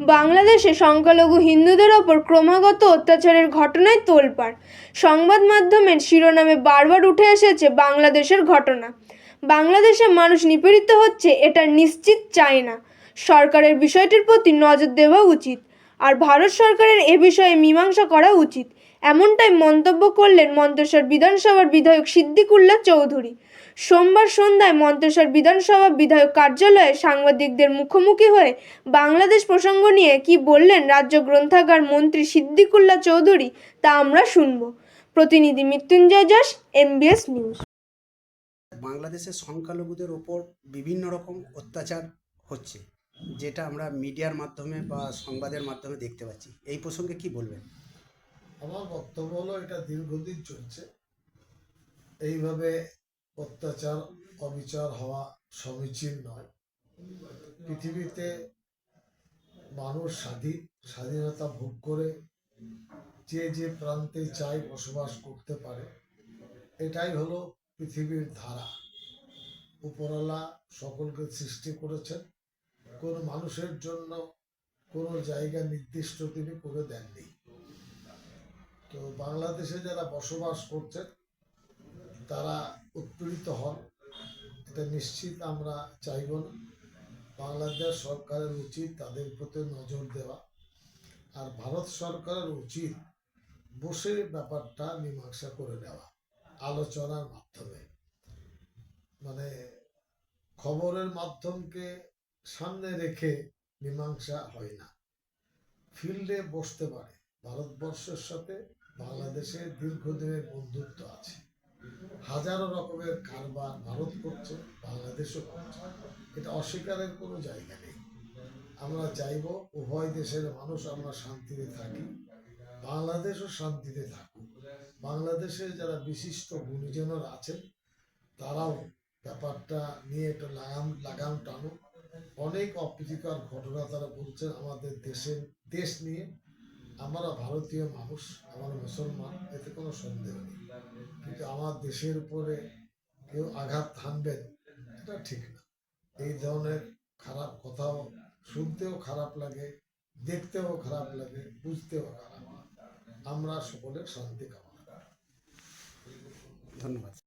বাংলাদেশে সংখ্যালঘু হিন্দুদের ওপর ক্রমাগত অত্যাচারের ঘটনায় তোলপাড়। সংবাদ মাধ্যমের শিরোনামে বারবার উঠে এসেছে বাংলাদেশের ঘটনা। বাংলাদেশে মানুষ নিপীড়িত হচ্ছে, এটা নিশ্চিত চায় না। সরকারের বিষয়টির প্রতি নজর দেওয়া উচিত, আর ভারত সরকারের এ বিষয়ে মীমাংসা করা উচিত। এমনটাই মন্তব্য করলেন মন্তেশ্বর বিধানসভার বিধায়ক সিদ্দিকুল্লাহ চৌধুরী। সোমবার সন্ধ্যায় মন্তেশ্বর বিধানসভা বিধায়ক কার্যালয়ে সাংবাদিকদের মুখোমুখি হয়ে বাংলাদেশ প্রসঙ্গ নিয়ে কি বললেন রাজ্য গ্রন্থাগার মন্ত্রী সিদ্দিকুল্লাহ চৌধুরী তা আমরা শুনব। প্রতিনিধি মৃত্যুঞ্জয় যশ এমবিএস নিউজ বাংলাদেশের সংখ্যালঘুদের ওপর বিভিন্ন রকম অত্যাচার হচ্ছে যেটা আমরা মিডিয়ার মাধ্যমে বা সংবাদের মাধ্যমে দেখতে পাচ্ছি। এই প্রসঙ্গে কি বলবেন? আমার বক্তব্য হলো এটা দীর্ঘদিন চলছে। এইভাবে অত্যাচার, অবিচার হওয়া সমীচীন নয়। পৃথিবীতে মানুষ স্বাধীন, স্বাধীনতা ভোগ করে যে যে প্রান্তে চাই বসবাস করতে পারে, এটাই হলো পৃথিবীর ধারা। উপরওয়ালা সকলকে সৃষ্টি করেছেন। কোন মানুষের জন্য কোনো জায়গা নির্দিষ্ট তিনি করে দেননি। তো বাংলাদেশে যারা বসবাস করছেন, তারা উৎপীড়িত হন। এটা নিশ্চিত আমরা চাইব না। বাংলাদেশ সরকারের উচিত তাদের প্রতি নজর দেওয়া। আর ভারত সরকারের উচিত বসে ব্যাপারটা মীমাংসা করে নেওয়া আলোচনার মাধ্যমে। মানে খবরের মাধ্যমকে সামনে রেখে মীমাংসা হয় না। ফিল্ডে বসতে পারে। ভারতবর্ষের সাথে বাংলাদেশের দীর্ঘদিনের বন্ধুত্ব আছে। হাজারো রকমের কারবার ভারত করছে, বাংলাদেশও করছে। এটা অস্বীকারের কোনো জায়গা নেই। আমরা চাইব উভয় দেশের মানুষ আমরা শান্তিতে থাকি, বাংলাদেশও শান্তিতে থাকুক। বাংলাদেশে যারা বিশিষ্ট গুণীজনরা আছেন, তারাও ব্যাপারটা নিয়ে একটু লাগাম লাগাম টানুক। অনেক অপ্রীতিকর ঘটনা তারা বলছেন আমাদের দেশের, দেশ নিয়ে। আমরা ভারতীয় মানুষ, আমরা মুসলমান, এতে কোনো সন্দেহ নেই। কিন্তু আমার দেশের উপরে কেউ আঘাত হানবেন, এটা ঠিক না। এই ধরনের খারাপ কথাও শুনতেও খারাপ লাগে, দেখতেও খারাপ লাগে, বুঝতেও খারাপ আমরা সকলে শান্তি কামনা ধন্যবাদ।